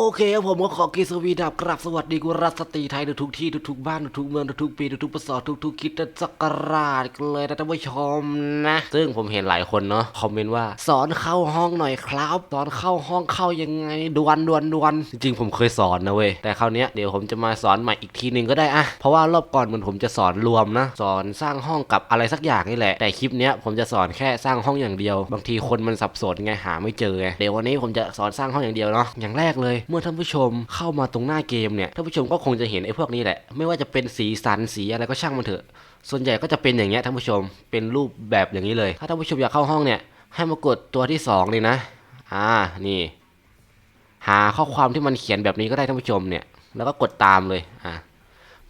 โอเคครับผมก็ขอกีสวีดับกราบสวัสดีกุรัสตรีไทยทุกๆที่ทุกๆบ้านทุกๆเมืองทุกๆปีทุกๆประสอทุกๆคิดสักการะกันเลยนะท่านผู้ชมนะ ซึ่งผมเห็นหลายคนเนาะคอมเมนต์ว่าสอนเข้าห้องหน่อยครับสอนเข้าห้องเข้ายังไงดวนดวนดวนจริงๆผมเคยสอนนะเว้ยแต่คราวเนี้ยเดี๋ยวผมจะมาสอนใหม่อีกทีหนึ่งก็ได้อะเพราะว่ารอบก่อนเหมือนผมจะสอนรวมนะ สอนสร้างห้องกับอะไรสักอย่างนี่แหละ แต่คลิปเนี้ยผมจะสอนแค่สร้างห้องอย่างเดียว บางทีคนมันสับสนไงหาไม่เจอไงเดี๋ยววันนี้ผมจะสอนสร้างห้องอย่างเดียวเนาะอย่างแรกเลยเมื่อท่านผู้ชมเข้ามาตรงหน้าเกมเนี่ยท่านผู้ชมก็คงจะเห็นไอ้พวกนี้แหละ ไม่ว่าจะเป็นสีสันสีอะไรก็ช่างมันเถอะ ส่วนใหญ่ก็จะเป็นอย่างเงี้ยท่านผู้ชมเป็นรูปแบบอย่างนี้เลย ถ้าท่านผู้ชมอยากเข้าห้องเนี่ยให้มากดตัวที่สองเลยนะอ่านี่ หาข้อความที่มันเขียนแบบนี้ก็ได้ท่านผู้ชมเนี่ย แล้วก็กดตามเลยอ่า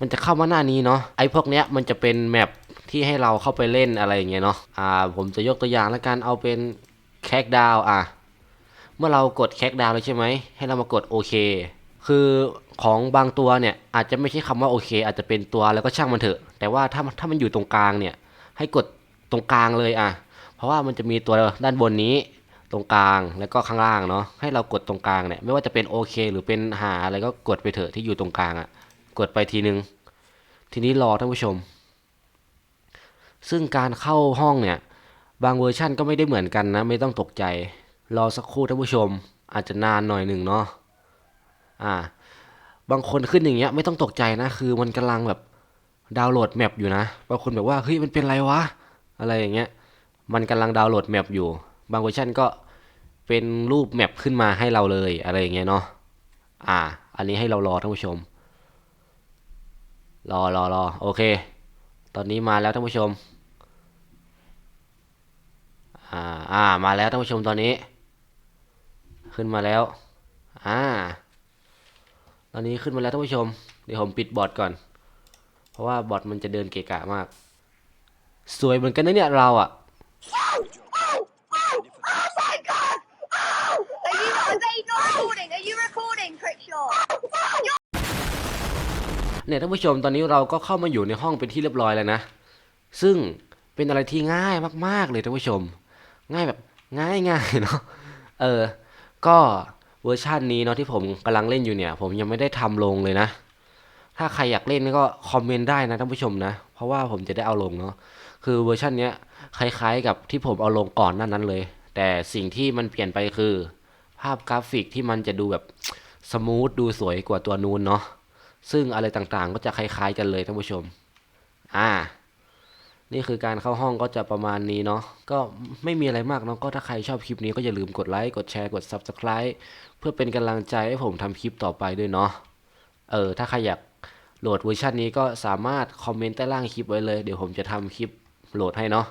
มันจะเข้ามาหน้านี้เนาะไอ้พวกเนี้ยมันจะเป็นแมปที่ให้เราเข้าไปเล่นอะไรอย่างเงี้ยเนาะอ่าผมจะยกตัวอย่างแล้วกันเอาเป็นแคกดาวอะ เมื่อเรากดแคกดาวแล้วใช่ไหม ให้เรามากดโอเค คือของบางตัวเนี่ยอาจจะไม่ใช่คำว่าโอเค อาจจะเป็นตัวแล้วก็ช่างมันเถอะ แต่ว่าถ้าถ้ามันอยู่ตรงกลางเนี่ย ให้กดตรงกลางเลยอะ เพราะว่ามันจะมีตัวด้านบนนี้ ตรงกลางแล้วก็ข้างล่างเนาะ ให้เรากดตรงกลางเนี่ยไม่ว่าจะเป็นโอเค หรือเป็นหาอะไรก็กดไปเถอะที่อยู่ตรงกลางอะ กดไปทีนึง ทีนี้รอท่านผู้ชม ซึ่งการเข้าห้องเนี่ย บางเวอร์ชั่นก็ไม่ได้เหมือนกันนะ ไม่ต้องตกใจ รอสักครู่ท่านผู้ชม อาจจะนานหน่อยหนึ่งเนาะอ่า บางคนขึ้นอย่างเงี้ยไม่ต้องตกใจนะ คือมันกำลังแบบดาวน์โหลดแมปอยู่นะบางคนแบบว่าเฮ้ยมันเป็นไรวะอะไรอย่างเงี้ย มันกำลังดาวน์โหลดแมปอยู่ บางเวอร์ชันก็เป็นรูปแมปขึ้นมาให้เราเลยอะไรอย่างเงี้ยเนาะอ่า อันนี้ให้เรารอท่านผู้ชม รอรอรอโอเค ตอนนี้มาแล้วท่านผู้ชมอ่าอ่ามาแล้วท่านผู้ชมตอนนี้ ขึ้นมาแล้ว อ่า ตอนนี้ขึ้นมาแล้วท่านผู้ชม เดี๋ยวผมปิดบอทก่อน เพราะว่าบอทมันจะเดินเกะกะมาก สวยเหมือนกันนะเนี่ยเราอะเนี่ยท่านผู้ชมตอนนี้เราก็เข้ามาอยู่ในห้องเป็นที่เรียบร้อยแล้วนะ ซึ่งเป็นอะไรที่ง่ายมาก ๆ เลยท่านผู้ชม ง่ายแบบง่ายง่ายๆเนาะเออ ก็เวอร์ชันนี้เนาะที่ผมกำลังเล่นอยู่เนี่ย ผมยังไม่ได้ทำลงเลยนะ ถ้าใครอยากเล่นก็คอมเมนต์ได้นะท่านผู้ชมนะ เพราะว่าผมจะได้เอาลงเนาะคือเวอร์ชันเนี้ยคล้ายๆ กับที่ผมเอาลงก่อนหนั้นนั้นเลย แต่สิ่งที่มันเปลี่ยนไปคือ ภาพกราฟิกที่มันจะดูแบบสมูทดูสวยกว่าตัวนู้นเนาะซึ่งอะไรต่างๆก็จะคล้ายๆกันเลยท่านผู้ชม อ่า นี่คือการเข้าห้องก็จะประมาณนี้เนาะก็ไม่มีอะไรมากเนาะก็ถ้าใครชอบคลิปนี้ก็อย่าลืมกดไลค์กดแชร์กด Subscribe เพื่อเป็นกำลังใจให้ผมทำคลิปต่อไปด้วยเนาะเออถ้าใครอยากโหลดเวอร์ชันนี้ก็สามารถคอมเมนต์ใต้ล่างคลิปไว้เลย เดี๋ยวผมจะทำคลิปโหลดให้เนาะ